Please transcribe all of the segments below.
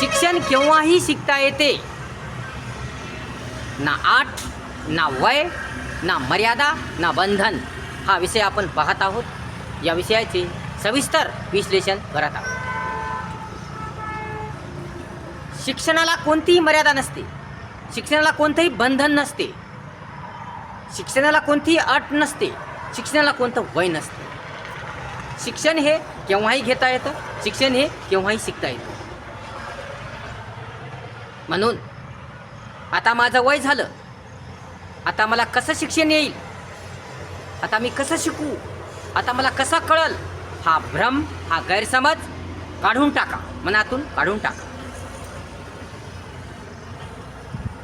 शिक्षण केव्हाही शिकता येते? ना आठ ना वय ना मर्यादा ना बंधन. हा विषय आपण पाहत आहोत. या विषयाचे सविस्तर विश्लेषण करत आहोत. शिक्षणाला कोणतीही मर्यादा नसते. शिक्षणाला कोणतंही बंधन नसते. शिक्षणाला कोणतीही अट नसते. शिक्षणाला कोणतं वय नसते. शिक्षण हे केव्हाही घेता येतं. शिक्षण हे केव्हाही शिकता येतं. म्हणून. आता माझं वय झालं. आता मला कसं शिक्षण येईल? आता मी कसं शिकू? आता मला कसा कळल? हा भ्रम हा गैरसमज काढून टाका. मनातून काढून टाका.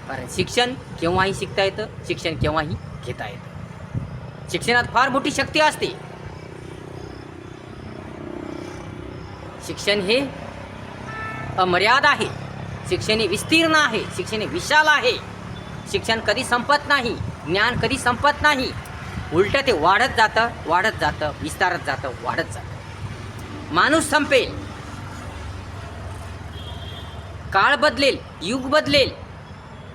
कारण शिक्षण केव्हाही शिकता येतं शिक्षण केव्हाही घेता येतं. शिक्षणात फार मोठी शक्ती असते. शिक्षण हे अमर्याद आहे. शिक्षण हे विस्तीर्ण आहे शिक्षण हे विशाल आहे. शिक्षण कधी संपत नाही ज्ञान कधी संपत नाही. उलटं ते वाढत जातं वाढत जातं विस्तारत जातं वाढत जातं. माणूस संपेल. काळ बदलेल युग बदलेल.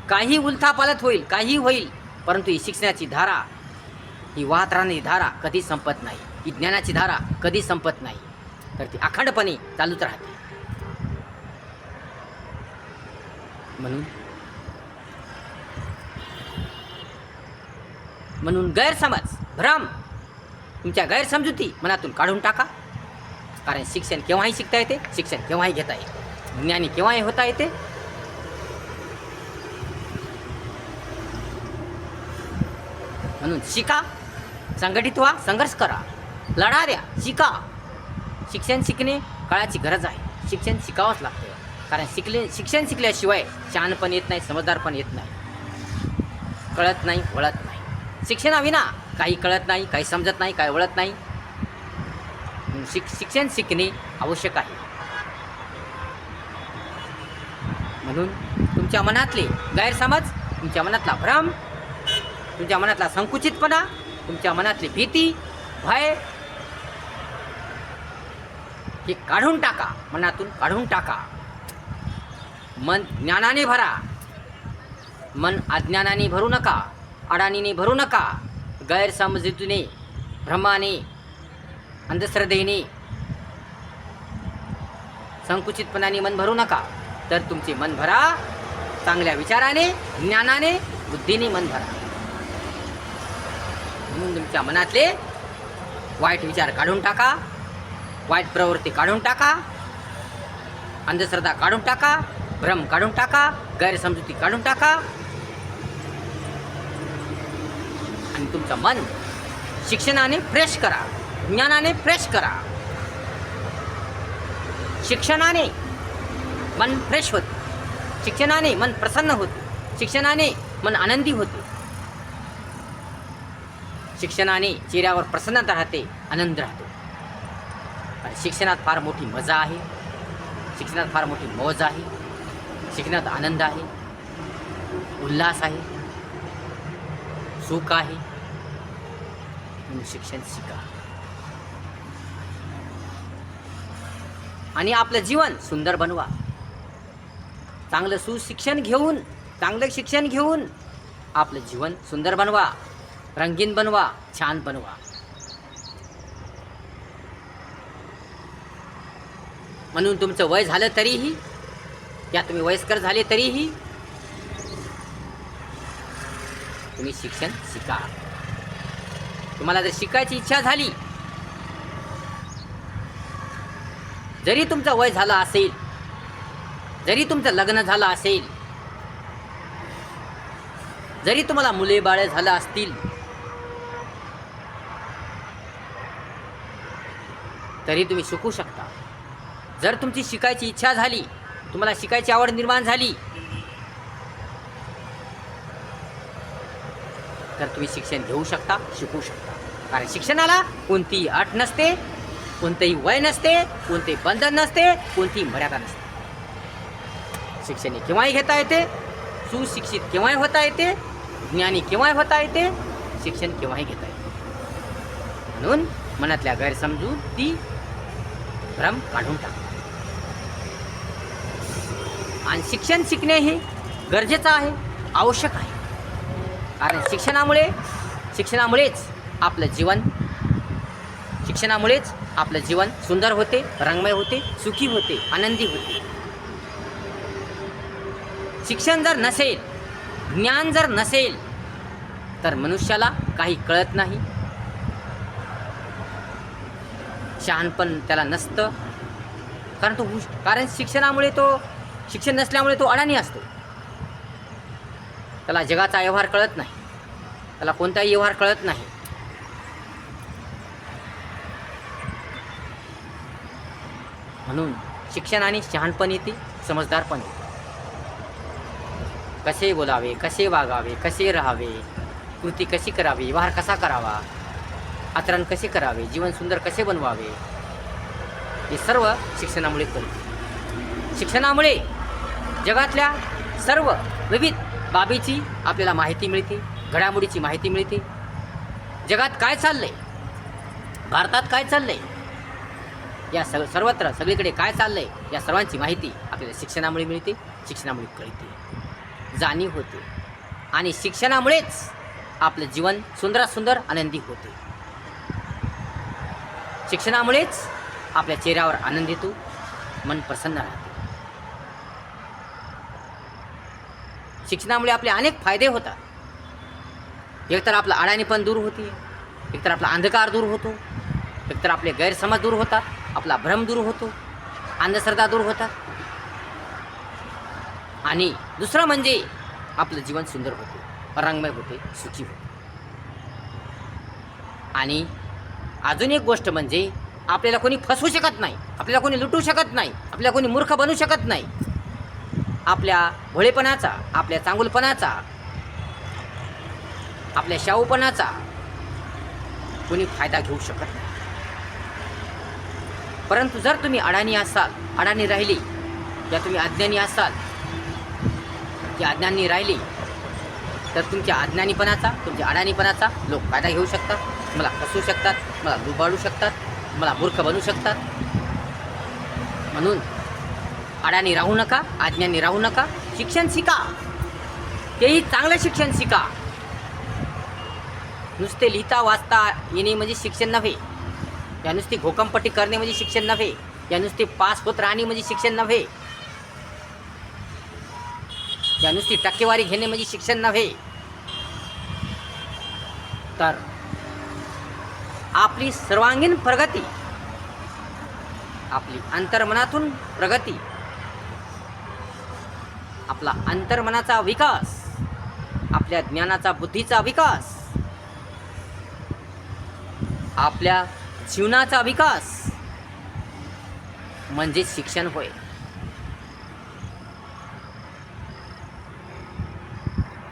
काही उलथापालत होईल काही होईल परंतु ही शिक्षणाची धारा ही वाहत राहणारी धारा कधी संपत नाही. ही ज्ञानाची धारा कधी संपत नाही. तर ती अखंडपणे चालूच राहते. म्हणून. म्हणून गैरसमज भ्रम तुमच्या गैरसमजुती मनातून काढून टाका. कारण शिक्षण केव्हाही शिकता येते शिक्षण केव्हाही घेता येते. ज्ञानी केव्हाही होता येते. म्हणून शिका संघटित व्हा संघर्ष करा. लढा द्या शिका. शिक्षण शिकणे काळाची गरज आहे. शिक्षण शिकावंच लागतं. कारण शिकले शिक्षण शिकल्याशिवाय शहाणपण येत नाही समजदारपण येत नाही. कळत नाही वळत नाही. शिक्षणाविना काही कळत नाही काही समजत नाही काही वळत नाही. शिक शिक्षण शिकणे आवश्यक आहे. म्हणून तुमच्या मनातले गैरसमज तुमच्या मनातला भ्रम तुमच्या मनातला संकुचितपणा तुमच्या मनातली भीती भय हे काढून टाका मनातून काढून टाका. मन ज्ञानाने भरा. मन अज्ञानाने भरू नका अडाणीने भरू नका गैरसमजुतीने भ्रमाने अंधश्रद्धेने संकुचितपणाने मन भरू नका. तर तुमचे मन भरा चांगल्या विचाराने ज्ञानाने बुद्धीने मन भरा. म्हणून तुमच्या मनातले वाईट विचार काढून टाका वाईट प्रवृत्ती काढून टाका अंधश्रद्धा काढून टाका भ्रम काढून टाका गैरसमजुती काढून टाका. आणि तुमचं मन शिक्षणाने फ्रेश करा ज्ञानाने फ्रेश करा. शिक्षणाने मन फ्रेश होते. शिक्षणाने मन प्रसन्न होते. शिक्षणाने मन आनंदी होते. शिक्षणाने चेहऱ्यावर प्रसन्नता राहते आनंद राहतो. आणि शिक्षणात फार मोठी मजा आहे. शिक्षणात फार मोठी मौज आहे. शिकण्यात आनंद आहे उल्हास आहे सुख आहे. शिक्षण शिका. आणि आपलं जीवन सुंदर बनवा. चांगलं सुशिक्षण घेऊन चांगलं शिक्षण घेऊन आपलं जीवन सुंदर बनवा रंगीन बनवा छान बनवा. म्हणून तुमचं वय झालं तरीही या तुम्ही वयस्कर झाले तरीही तुम्ही शिक्षण शिका. तुम्हाला जर शिकायची इच्छा झाली जरी तुमचं वय झालं असेल जरी तुमचं लग्न झालं असेल जरी तुम्हाला मुले बाळे झालं असतील तरी तुम्ही शिकू शकता. जर तुमची शिकायची इच्छा झाली तुम्हाला शिकायची आवड निर्माण झाली. तर तुम्ही शिक्षण घेऊ शकता शिकू शकता. कारण शिक्षणाला कोणतीही अट नसते कोणतंही वय नसते कोणतेही बंधन नसते कोणतीही मर्यादा नसते. शिक्षण केव्हाही घेता येते सुशिक्षित केव्हाही होता येते ज्ञानी केव्हाही होता येते शिक्षण केव्हाही घेता येते. म्हणून मनातल्या गैरसमजून ती भ्रम काढून टाका. आणि शिक्षण शिकणे हे गरजेचं आहे आवश्यक आहे. कारण शिक्षणामुळे शिक्षणामुळेच आपलं जीवन शिक्षणामुळेच आपलं जीवन सुंदर होते रंगमय होते सुखी होते आनंदी होते. शिक्षण जर नसेल ज्ञान जर नसेल तर मनुष्याला काही कळत नाही. शहाणपण त्याला नसतं. कारण तो कारण शिक्षणामुळे तो शिक्षण नसल्यामुळे तो अडाणी असतो. त्याला जगाचा व्यवहार कळत नाही. त्याला कोणताही व्यवहार कळत नाही. म्हणून शिक्षण आणि शहाणपण येते समजदारपण. येते कसे बोलावे कसे वागावे कसे राहावे कृती कशी करावी व्यवहार कसा करावा आचरण कसे करावे जीवन सुंदर कसे बनवावे हे सर्व शिक्षणामुळे कळते. शिक्षणामुळे जगातल्या सर्व विविध बाबीची आपल्याला माहिती मिळते घडामोडीची माहिती मिळते. जगात काय चाललंय? भारतात काय चाललंय? या सग सर्वत्र सगळीकडे काय चाललंय? या सर्वांची माहिती आपल्याला शिक्षणामुळे मिळते शिक्षणामुळे कळते. जाणीव होते. आणि शिक्षणामुळेच आपलं जीवन सुंदरात सुंदर आनंदी होते. शिक्षणामुळेच आपल्या चेहऱ्यावर आनंद येतो मन प्रसन्न राहते. शिक्षणामुळे आपले अनेक फायदे होतात. एकतर आपला अडाणीपण दूर होते एकतर आपला अंधकार दूर होतो एकतर आपले गैरसमज दूर होतात आपला भ्रम दूर होतो अंधश्रद्धा दूर होतात. आणि दुसरं म्हणजे आपलं जीवन सुंदर होते रंगमय होते सुखी होते. आणि अजून एक गोष्ट म्हणजे आपल्याला कोणी फसवू शकत नाही आपल्याला कोणी लुटू शकत नाही आपल्याला कोणी मूर्ख बनवू शकत नाही. आपल्या भोळेपणाचा आपल्या चांगुलपणाचा आपल्या शाहूपणाचा कोणी फायदा घेऊ शकत नाही. परंतु जर तुम्ही अडाणी असाल अडाणी राहिली या तुम्ही अज्ञानी असाल की अज्ञानी राहिली तर तुमच्या अज्ञानीपणाचा तुमच्या अडाणीपणाचा लोक फायदा घेऊ शकतात मला फसू शकतात मला दुबाळू शकतात मला मूर्ख बनवू शकतात. म्हणून अडाणी राहू नका आज्ञानी राहू नका. शिक्षण शिका. तेही चांगलं शिक्षण शिका. नुसते लिहिता वाचता येणे म्हणजे शिक्षण नव्हे. या नुसती घोकंपट्टी करणे म्हणजे शिक्षण नव्हे. या नुसती पास होत राहणे म्हणजे शिक्षण नव्हे. या नुसती टक्केवारी घेणे म्हणजे शिक्षण नव्हे. तर आपली सर्वांगीण प्रगती आपली अंतर्मनातून प्रगती आपला अंतर्मनाचा विकास आपल्या ज्ञानाचा बुद्धीचा विकास आपल्या जीवनाचा विकास म्हणजे शिक्षण होय.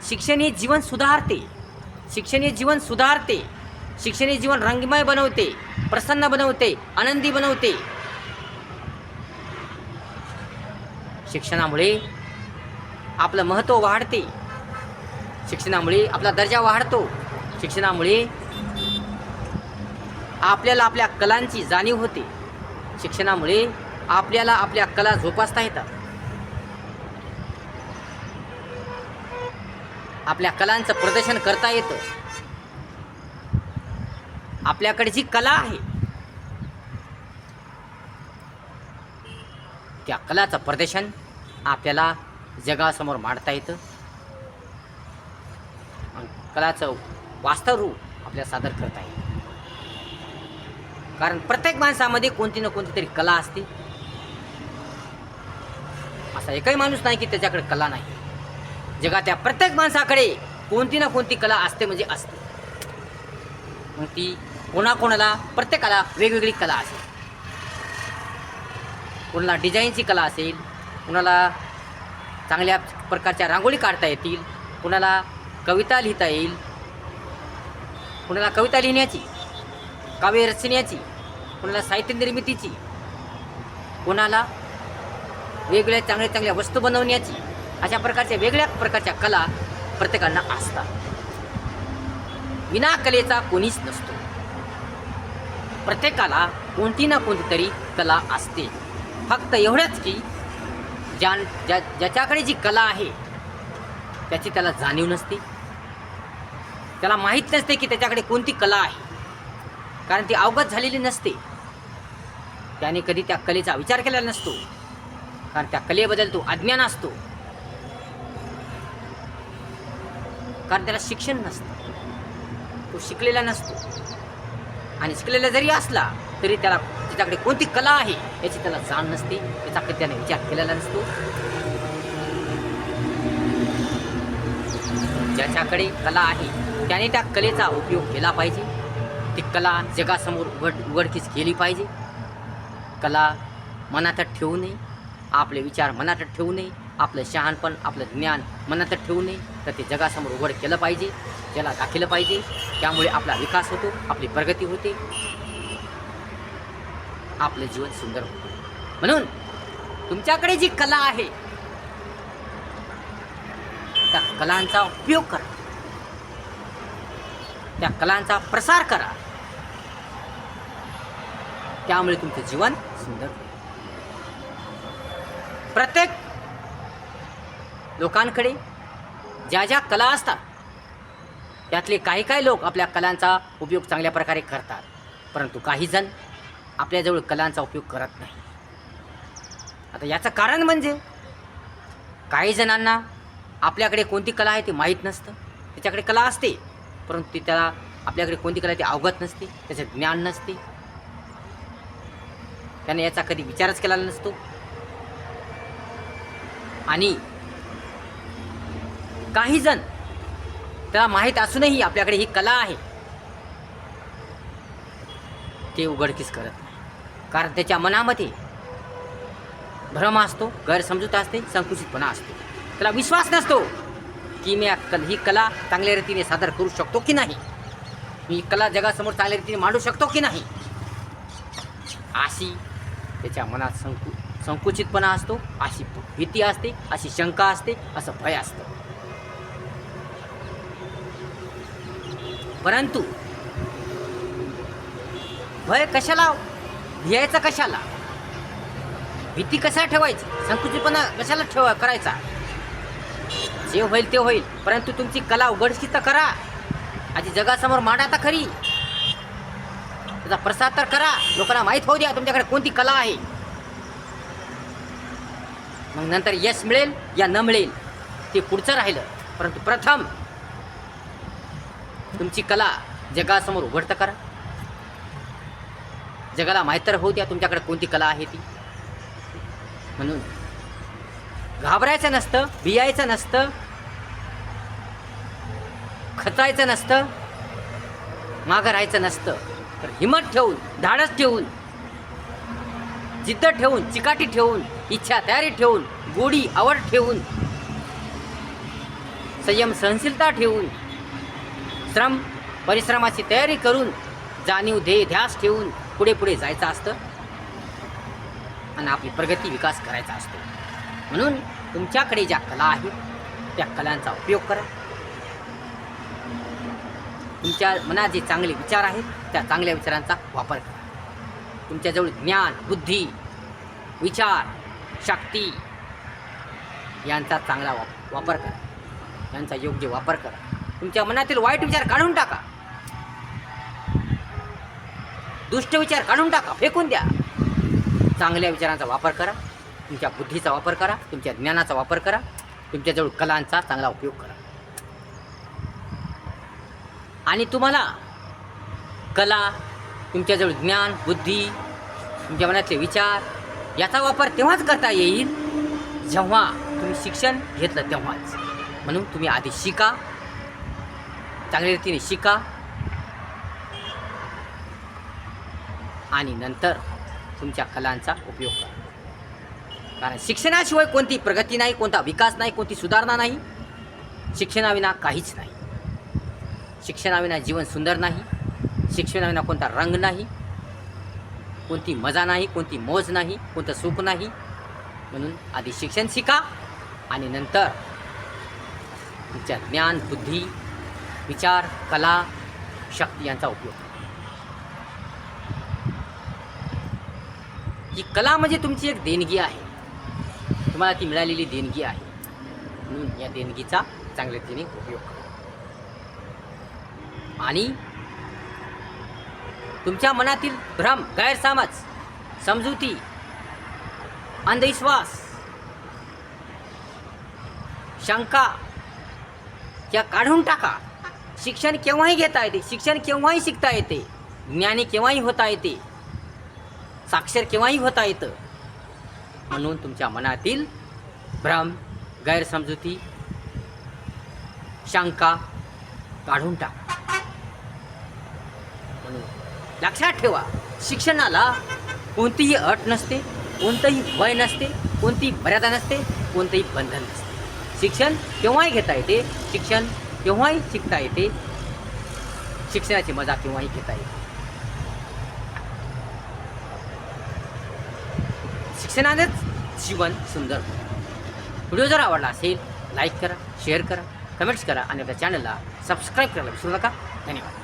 शिक्षण हे जीवन सुधारते. शिक्षण हे जीवन सुधारते. शिक्षण हे जीवन रंगमय बनवते प्रसन्न बनवते आनंदी बनवते. शिक्षणामुळे आपलं महत्त्व वाढते. शिक्षणामुळे आपला दर्जा वाढतो. शिक्षणामुळे आपल्याला आपल्या कलांची जाणीव होते. शिक्षणामुळे आपल्याला आपल्या कला जोपासता येतात. आपल्या कलांचं प्रदर्शन करता येतं. आपल्याकडे जी कला आहे त्या कलाचं प्रदर्शन आपल्याला जगासमोर मांडता येतं. कलाचं वास्तव रूप आपल्याला सादर करता येईल कारण प्रत्येक माणसामध्ये कोणती ना कोणती तरी कला असते. असा एकही माणूस नाही की त्याच्याकडे कला नाही. जगातल्या प्रत्येक माणसाकडे कोणती ना कोणती कला असते म्हणजे असते. मग ती कोणाकोणाला प्रत्येकाला वेगवेगळी कला असेल. कोणाला डिझाईनची कला असेल कुणाला चांगल्या प्रकारच्या रांगोळी काढता येतील कुणाला कविता लिहिता येईल कुणाला कविता लिहिण्याची काव्य रचण्याची कुणाला साहित्य निर्मितीची कोणाला वेगवेगळ्या चांगल्या चांगल्या वस्तू बनवण्याची अशा प्रकारच्या वेगळ्या प्रकारच्या कला प्रत्येकांना असतात. विना कलेचा कोणीच नसतो. प्रत्येकाला कोणती ना कोणती तरी कला असते. फक्त एवढंच की ज्या ज्या ज्याच्याकडे जी कला आहे त्याची त्याला जाणीव नसते. त्याला माहीत नसते की त्याच्याकडे कोणती कला आहे. कारण ती अवगत झालेली नसते. त्याने कधी त्या कलेचा विचार केलेला नसतो. कारण त्या कलेबद्दल तो अज्ञान असतो. कारण त्याला शिक्षण नसतं. तो शिकलेला नसतो. आणि शिकलेला जरी असला तरी त्याला त्याच्याकडे कोणती कला आहे याची त्याला जाण नसते त्याचा त्याने विचार केलेला नसतो. ज्याच्याकडे कला आहे त्याने त्या कलेचा उपयोग केला पाहिजे. ती कला जगासमोर उघड उघडकीस केली पाहिजे. कला मनातच ठेवू नये आपले विचार मनातच ठेवू नये आपलं शहाणपण आपलं ज्ञान मनातच ठेवू नये तर ते जगासमोर उघड केलं पाहिजे त्याला दाखवलं पाहिजे. त्यामुळे आपला विकास होतो आपली प्रगती होते. आपलं जीवन सुंदर होतं. म्हणून तुमच्याकडे जी कला आहे त्या कलांचा उपयोग करा. त्या कलांचा प्रसार करा. त्यामुळे तुमचं जीवन सुंदर होईल. प्रत्येक लोकांकडे ज्या ज्या कला असतात त्यातले काही काही लोक आपल्या कलांचा उपयोग चांगल्या प्रकारे करतात. परंतु काही जण आपल्याजवळ कलांचा उपयोग करत नाही. आता याचं कारण म्हणजे काही जणांना आपल्याकडे कोणती कला आहे ते माहीत नसतं. त्याच्याकडे कला असते परंतु ती त्याला आपल्याकडे कोणती कला ती ते अवगत नसते त्याचं ज्ञान नसते. त्याने याचा कधी विचारच केलेला नसतो. आणि काही जण त्याला माहीत असूनही आपल्याकडे ही कला आहे. ते उघडकीस करत नाही. कारण त्याच्या मनामध्ये भ्रम असतो गैरसमजूत असते संकुचितपणा असतो. त्याला विश्वास नसतो की मी कल ही कला चांगल्या रीतीने सादर करू शकतो की नाही? मी ही कला जगासमोर चांगल्या रीतीने मांडू शकतो की नाही? अशी त्याच्या मनात संकु संकुचितपणा असतो अशी भीती असते अशी शंका असते असं भय असतं. परंतु भय कशाला हो? भियायचं कशाला? भीती कशा ठेवायची? संकुचितपणा कशाला ठेवा करायचा? जे होईल ते होईल परंतु तुमची कला उघडशी तर करा. आधी जगासमोर मांडा तर खरी. त्याचा प्रसाद तर करा. लोकांना माहीत होऊ द्या तुमच्याकडे कोणती कला आहे. मग नंतर यश मिळेल या न मिळेल ते पुढचं राहिलं. परंतु प्रथम तुमची कला जगासमोर उघडतं करा. जगाला माहीत तर होऊ द्या तुमच्याकडे कोणती कला आहे ती. म्हणून घाबरायचं नसतं भियायचं नसतं खचायचं नसतं मागं राहायचं नसतं. तर हिमत ठेवून धाडस ठेवून जिद्द ठेवून चिकाटी ठेवून इच्छा तयारी ठेवून गोडी आवड ठेवून संयम सहनशीलता ठेवून श्रम परिश्रमाची तयारी करून जाणीव ध्येय ध्यास ठेवून पुढे पुढे जायचं असतं आणि आपली प्रगती विकास करायचा असतो. म्हणून तुमच्याकडे ज्या कला आहेत त्या कलांचा उपयोग करा. तुमच्या मनात जे चांगले विचार आहेत त्या चांगल्या विचारांचा वापर करा. तुमच्याजवळ ज्ञान बुद्धी विचार शक्ती यांचा चांगला वाप वापर करा. यांचा योग्य वापर करा. तुमच्या मनातील वाईट विचार काढून टाका. दुष्ट विचार काढून टाका फेकून द्या. चांगल्या विचारांचा वापर करा तुमच्या बुद्धीचा वापर करा तुमच्या ज्ञानाचा वापर करा तुमच्याजवळ कलांचा चांगला उपयोग करा. आणि तुम्हाला कला तुमच्याजवळ ज्ञान बुद्धी तुमच्या मनातले विचार याचा वापर तेव्हाच करता येईल जेव्हा तुम्ही शिक्षण घेतलं तेव्हाच. म्हणून तुम्ही आधी शिका चांगल्या रीतीने शिका आणि नंतर तुमच्या कलांचा उपयोग करा. कारण शिक्षणाशिवाय कोणती प्रगती नाही कोणता विकास नाही कोणती सुधारणा नाही. शिक्षणाविना काहीच नाही. शिक्षणाविना जीवन सुंदर नाही. शिक्षणाविना कोणता रंग नाही. कोणती मजा नाही कोणती मौज नाही कोणतं सुख नाही. म्हणून आधी शिक्षण शिका आणि नंतर तुमच्या ज्ञान बुद्धी विचार कला शक्ती यांचा उपयोग ही कला म्हणजे तुमची एक देणगी आहे. तुम्हाला ती मिळालेली देणगी आहे. म्हणून या देणगीचा चांगल्या रीतीने उपयोग करा. आणि तुमच्या मनातील भ्रम गैरसमज समजुती अंधविश्वास शंका या काढून टाका. शिक्षण केव्हाही घेता येते. शिक्षण केव्हाही शिकता येते. ज्ञानी केव्हाही होता येते. साक्षर केव्हाही होता येतं म्हणून तुमच्या मनातील भ्रम गैरसमजुती शंका काढून टाका. म्हणून लक्षात ठेवा शिक्षणाला कोणतीही अट नसते कोणतंही वय नसते कोणतीही मर्यादा नसते कोणतंही बंधन नसते. शिक्षण केव्हाही घेता येते शिक्षण केव्हाही शिकता येते शिक्षणाची मजा केव्हाही घेता येते. शिक्षणानेच जीवन सुंदर होतं. व्हिडिओ जर आवडला असेल लाईक करा शेअर करा कमेंट्स करा आणि आपल्या चॅनलला सबस्क्राईब करायला विसरू नका धन्यवाद